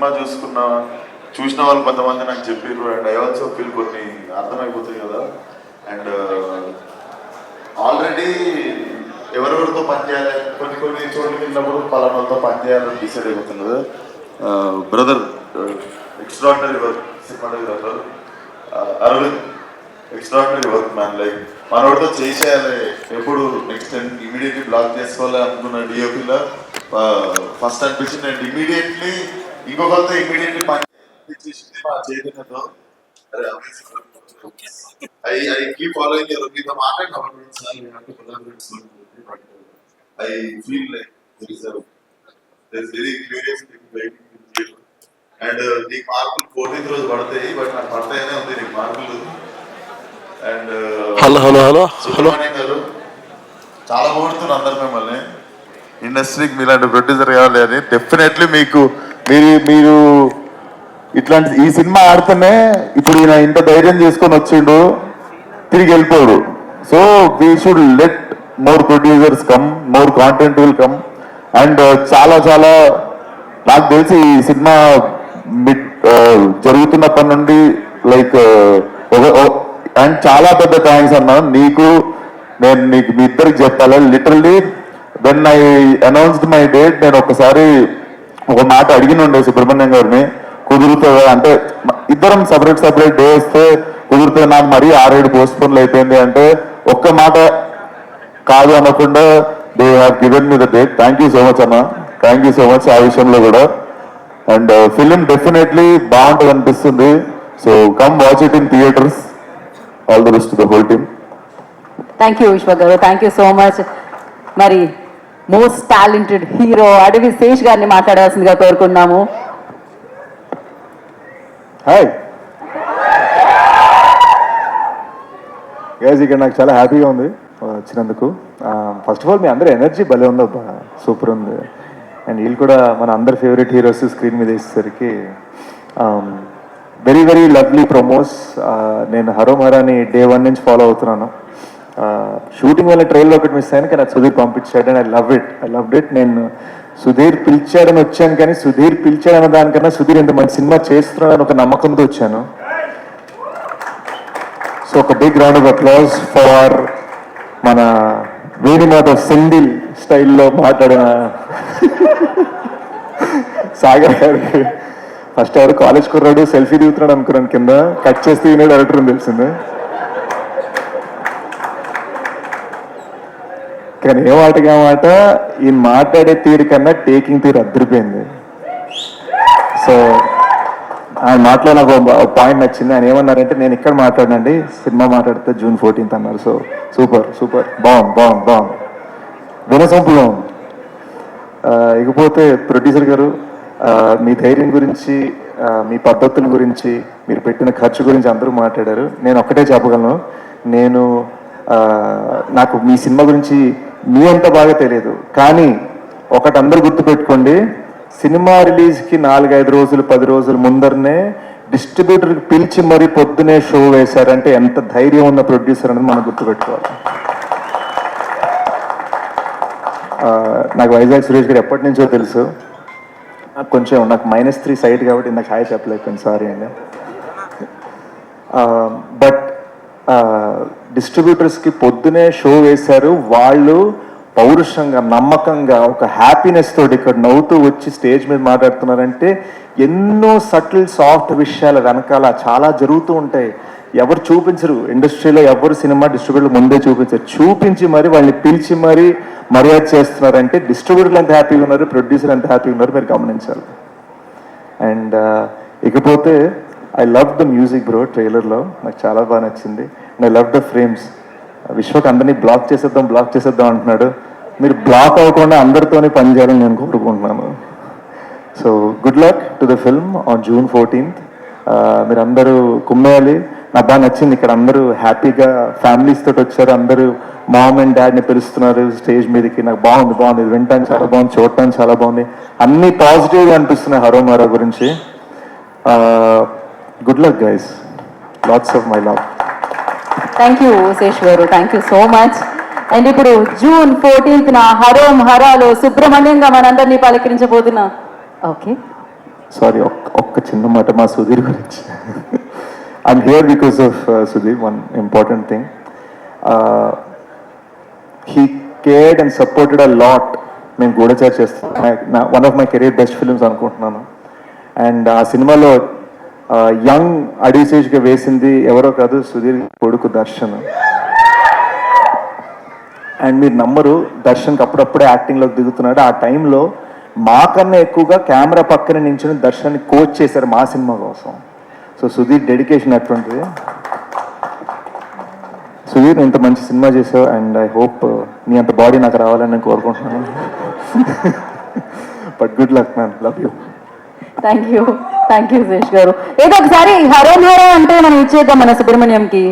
Cinema చూసుకున్న చూసిన వాళ్ళు కొంతమంది నాకు చెప్పారు అండ్ ఐ ఆల్సో ఫీల్ కొన్ని అర్థమైపోతాయి కదా. అండ్ uh, ఆల్రెడీ ఎవరెవరితో పనిచేయాలి కొన్ని కొన్ని చోట్లకి వెళ్ళినప్పుడు పలానాలతో పనిచేయాలని decide అయిపోతున్నది. Brother extraordinary work cinematographer Aravind extraordinary work man like మనోడితో చేసేయాలి ఎప్పుడు నెక్స్ట్ ఇమీడియట్లీ బ్లాక్ చేసుకోవాలి అనుకున్న డిఓపిలో ఫస్ట్ అనిపించింది అండ్ ఇమీడియట్లీ ఇంకొకరితో ఇమీడియట్లీ పని చేసింది మా చైతన్యతో I I keep following your మీతో మాట్లాడిన I feel like there is there is very curious thing waiting and నీకు మార్కులు ఫోర్టీన్త్ రోజు పడతాయి బట్ నాకు పడతాయనే ఉంది నీకు మార్కులు. And hello hello hello hello. Subrahmanyam garu చాలా పొగుడుతున్నారు అందరు మిమ్మల్ని. ఇండస్ట్రీకి మీలాంటి ప్రొడ్యూసర్ కావాలి అని. డెఫినెట్లీ మీకు మీరు మీరు ఇట్లాంటి ఈ సినిమా ఆడితేనే ఇప్పుడు ఈయన ఇంత ధైర్యం చేసుకొని వచ్చిండు తిరిగి వెళ్ళిపోడు. So we should let more producers come more content will come and చాలా చాలా నాకు తెలిసి ఈ సినిమా జరుగుతున్నప్పటి నుండి లైక్ uh, అండ్ చాలా పెద్ద థ్యాంక్స్ అన్నా నీకు నేను నీకు మీ ఇద్దరికి చెప్పాలి. Literally when I announced my date నేను ఒకసారి ఒక మాట అడిగిన ఉండే సుబ్రహ్మణ్యం గారిని కుదురుతుందా? అంటే ఇద్దరం సపరేట్ సపరేట్ డే వస్తే కుదిరితే నాకు మరీ ఆరేడు పోస్ట్ పోన్లు అయిపోయింది అంటే ఒక్క మాట కాదు అనకుండా they have given me the date thank you so much అన్న. థ్యాంక్ యూ సో మచ్ ఆ విషయంలో కూడా. అండ్ ఫిలిం డెఫినెట్లీ బాగుంటుంది అనిపిస్తుంది. So come watch it in theatres all the best the whole team thank you Vishwa garu. Thank you so much మరి most talented hero Adivi Sesh గారిని మాట్లాడాల్సిందిగా కోరుకున్నాము hi guys ఇక్కడ నాకు చాలా హ్యాపీగా ఉంది వచ్చినందుకు. ఫస్ట్ ఆఫ్ ఆల్ మీ అందరి ఎనర్జీ భలే ఉంది అబ్బా సూపర్ ఉంది. అండ్ వీళ్ళు కూడా మన అందరి ఫేవరెట్ హీరోస్ స్క్రీన్ మీద వేసేసరికి వెరీ వెరీ లవ్లీ ప్రమోస్ నేను హరో మహారాని డే వన్ నుంచి ఫాలో అవుతున్నాను. షూటింగ్ వల్ల ట్రైల్లో ఒకటి మిస్ అయ్యాను కానీ అది సుధీర్ పంపించాడు and I love it I love it నేను సుధీర్ పిలిచాడని వచ్చాను కానీ సుధీర్ పిలిచాడన్న దానికన్నా సుధీర్ ఇంత మంచి సినిమా చేస్తున్నాడని ఒక నమ్మకంతో వచ్చాను. సో ఒక big round of applause for మన వేణుమాధవ్ సెండిల్ స్టైల్లో మాట్లాడిన సాగర్ గారికి ఫస్ట్ ఎవరు కాలేజ్ కుర్రాడు సెల్ఫీ దిగుతున్నాడు అనుకున్నాను కింద. కట్ చేస్తే ఈయన డైరెక్టర్ అని తెలిసింది. కానీ ఏ మాటగా మాట ఈ మాట్లాడే తీరు కన్నా టేకింగ్ తీరు అద్దరిపోయింది. సో ఆయన మాటలో నాకు పాయింట్ నచ్చింది. ఆయన ఏమన్నారంటే నేను ఇక్కడ మాట్లాడినండి సినిమా మాట్లాడితే జూన్ ఫోర్టీన్త్ అన్నారు. సో సూపర్ సూపర్ బాగుంది బాగుంది బాగుంది వినసొంపుగా ఇకపోతే ప్రొడ్యూసర్ గారు మీ ధైర్యం గురించి మీ పద్ధతుల గురించి మీరు పెట్టిన ఖర్చు గురించి అందరూ మాట్లాడారు. నేను ఒక్కటే చెప్పగలను. నేను నాకు మీ సినిమా గురించి మీ అంత బాగా తెలియదు. కానీ ఒకటి అందరు గుర్తుపెట్టుకోండి. సినిమా రిలీజ్కి నాలుగైదు రోజులు పది రోజుల ముందరనే డిస్ట్రిబ్యూటర్కి పిలిచి మరీ పొద్దునే షో వేశారంటే ఎంత ధైర్యం ఉన్న ప్రొడ్యూసర్ అనేది మనం గుర్తుపెట్టుకోవాలి. నాకు వైజాగ్ సురేష్ గారు ఎప్పటి నుంచో తెలుసు. నాకు కొంచెం నాకు మైనస్ త్రీ సైట్ కాబట్టి నాకు హాయ్ చెప్పలేకపోయింది సారీ అండి. డిస్ట్రిబ్యూటర్స్కి పొద్దునే షో వేశారు. వాళ్ళు పౌరుషంగా నమ్మకంగా ఒక హ్యాపీనెస్ తోటి ఇక్కడ నవ్వుతూ వచ్చి స్టేజ్ మీద మాట్లాడుతున్నారంటే ఎన్నో సటిల్ సాఫ్ట్ విషయాల వెనకాల చాలా జరుగుతూ ఉంటాయి. ఎవరు చూపించరు. ఇండస్ట్రీలో ఎవరు సినిమా డిస్ట్రిబ్యూటర్లు ముందే చూపించరు. చూపించి మరి వాళ్ళని పిలిచి మరి మర్యాద చేస్తున్నారంటే డిస్ట్రిబ్యూటర్లు ఎంత హ్యాపీగా ఉన్నారు ప్రొడ్యూసర్ ఎంత హ్యాపీగా ఉన్నారు మీరు గమనించాలి. అండ్ ఇకపోతే I love the music bro ట్రైలర్లో నాకు చాలా బాగా నచ్చింది. And I love the frames Vishwak అందరినీ బ్లాక్ చేసేద్దాం బ్లాక్ చేసేద్దాం అంటున్నాడు. మీరు బ్లాక్ అవ్వకుండా అందరితోనే పనిచేయాలని నేను కోరుకుంటున్నాను. So good luck to the film on June fourteenth మీరు అందరూ కుమ్మేయాలి. నాకు బాగా నచ్చింది ఇక్కడ అందరూ హ్యాపీగా ఫ్యామిలీస్ తోటి వచ్చారు. అందరూ మామ్ అండ్ డాడ్ని పిలుస్తున్నారు స్టేజ్ మీదకి. నాకు బాగుంది బాగుంది. ఇది వినటానికి చాలా బాగుంది చూడటానికి చాలా బాగుంది. అన్ని పాజిటివ్గా అనిపిస్తున్నాయి హరో మరో గురించి uh, good luck guys lots of my love thank you Sesh garu thank you so much and ఇప్పుడు జూన్ ఫోర్టీన్త్ న హరోం హరాలో సుబ్రహ్మణ్యంగా మనందరినీ పలకరించబోతున్నా. ఓకే సారీ ఒక్క చిన్న మాట మా సుధీర్ గురించి. I'm here because of Sudheer one important thing he cared and supported a lot మేము గూఢచారి చేస్తాం one of my career best films అనుకుంటున్నాను. అండ్ ఆ సినిమాలో యంగ్ అడిసేజ్గా వేసింది ఎవరో కాదు సుధీర్ కొడుకు దర్శన్. అండ్ మీరు నమ్మరు దర్శన్కి అప్పుడప్పుడే యాక్టింగ్లోకి దిగుతున్నాడు. ఆ టైంలో మాకన్నా ఎక్కువగా కెమెరా పక్కన నించుని దర్శన్ని కోచ్ చేశారు మా సినిమా కోసం. సో సుధీర్ డెడికేషన్ అటువంటిది. సుధీర్ ఇంత మంచి సినిమా చేసావు అండ్ ఐ హోప్ నీ అంత బాడీ నాకు రావాలని నేను కోరుకుంటున్నాను. But good luck ma'am love you thank you thank you Suresh garu. ఏదో ఒకసారి హరో హరో అంటే మనం ఇచ్చేద్దాం మన సుబ్రహ్మణ్యంకి.